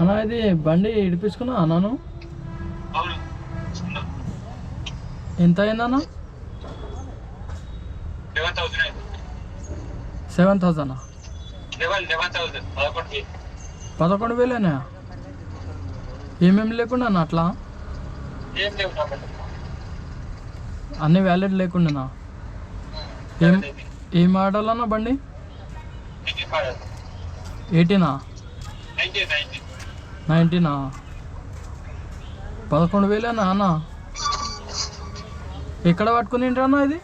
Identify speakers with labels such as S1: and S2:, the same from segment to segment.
S1: అన్న ఇది బండి ఇడిపించుకున్నా అన్నాను. ఎంత అయిందన్న
S2: అయింది.
S1: Seven
S2: eleven eleven thousand. పదకొండు వేలు.
S1: పదకొండు వేలేనా? ఏమేమి లేకుండా అన్న అట్లా. అన్ని వ్యాలిడ్ లేకుండా ఏం ఏ మోడల్ అన్న బండి ఎయిటీనా?
S2: Ninety ninety
S1: నైన్టీనా? పదకొండు వేలేనా అన్న ఎక్కడ పట్టుకుని అన్న ఇది?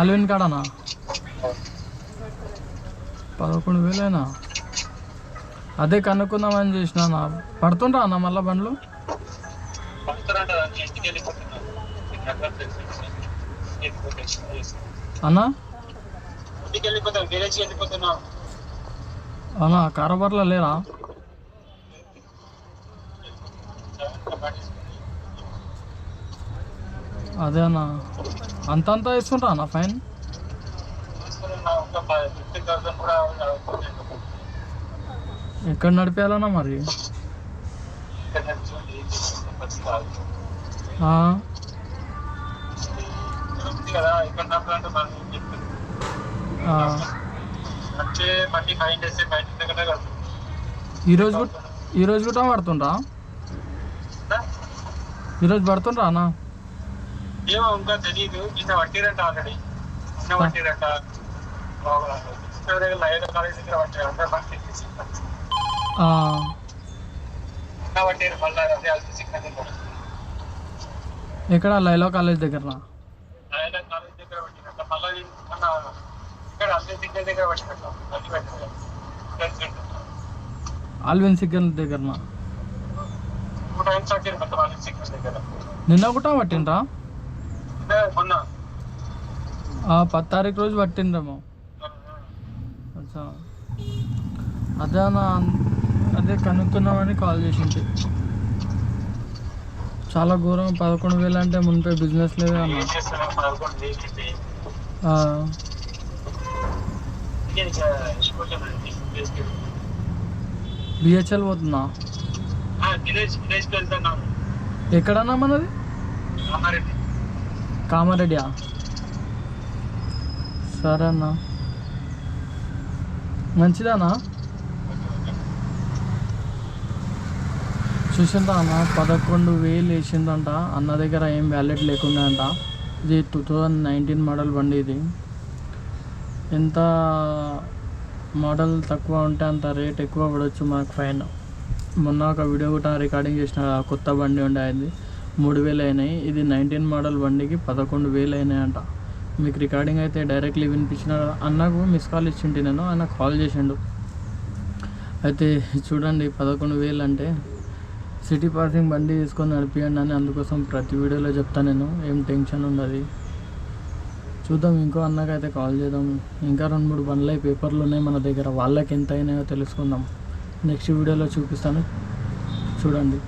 S1: అల్విన్ కాడనా? పదకొండు వేలేనా? అదే కనుక్కుందామని చేసిన అన్న. పడుతుండ్రా అన్న మళ్ళీ బండ్లు? అన్న?
S2: ఇంటికి వెళ్ళిపోతాం విలేజ్కి వెళ్ళిపోతున్నాం
S1: అన్న కారోబార్లో లేరా? అదే అన్న. అంతంతా ఇస్తుంటా అన్న ఫైన్. ఎక్కడ నడిపేయాలన్నా మరి?
S2: కాదు. ఇక్కడ
S1: ఈరోజు కూడా ఈరోజు కూడా పడుతుండ్రా? ఈరోజు పడుతుండ్రా అన్న?
S2: ఏమో ఇంకా తెలియదు నిన్న పట్టిరంట ఆల్రెడీ నిన్న పట్టిరంట. లైవ్ కాలేజ్ దగ్గర నిన్న పట్టారు. మళ్ళీ అదే సిగ్నల్
S1: ఎక్కడ? లైలో కాలేజ్ దగ్గర
S2: కాలేజ్ దగ్గర పట్టిరంట. మళ్ళీ
S1: ఆల్విన్ సిగ్గల్ దగ్గర నిన్న కూడా పట్టిండ్రా? పది తారీఖు రోజు పట్టిండ్రేమో. అచ్చా. అదే అన్న అదే కనుక్కుందామని కాల్ చేసింది చాలా ఘోరం పదకొండు వేలు అంటే మునిపే బిజినెస్ లేదు అన్న
S2: ఏం చేస్తున్నాం పదకొండు వేసింది
S1: ఆ, బిహెచ్ఎల్ పోతున్నా
S2: వెళ్తున్నాం
S1: ఎక్కడన్నా మనది? కామారెడ్డియా? సరే అన్న మంచిదానా? చూసిందా అన్న పదకొండు వేలు వేసిందంట అన్న దగ్గర ఏం వ్యాలెట్ లేకుండా అంట. ఇది టూ థౌజండ్ నైన్టీన్ మోడల్ బండి ఇది. ఎంత మోడల్ తక్కువ ఉంటే అంత రేట్ ఎక్కువ పడవచ్చు మనకు ఫైన్. మొన్న ఒక వీడియో కూడా రికార్డింగ్ చేసిన కొత్త బండి ఉండేది మూడు వేలు అయినాయి. ఇది నైన్టీన్ మోడల్ బండికి పదకొండు వేలు అయినాయి అంట. మీకు రికార్డింగ్ అయితే డైరెక్ట్లీ వినిపించిన అన్నకు మిస్ కాల్ ఇచ్చింటి నేను. ఆయన కాల్ చేసిండు. అయితే చూడండి పదకొండు వేలు అంటే సిటీ పాసింగ్ బండి తీసుకొని నడిపియండి అని అందుకోసం ప్రతి వీడియోలో చెప్తాను నేను. ఏం టెన్షన్ ఉండదు. చూద్దాం ఇంకో అన్నకైతే కాల్ చేద్దాం ఇంకా రెండు మూడు బండ్లు అయి పేపర్లు ఉన్నాయి మన దగ్గర. వాళ్ళకి ఎంత అయినాయో తెలుసుకుందాం. నెక్స్ట్ వీడియోలో చూపిస్తాను. చూడండి.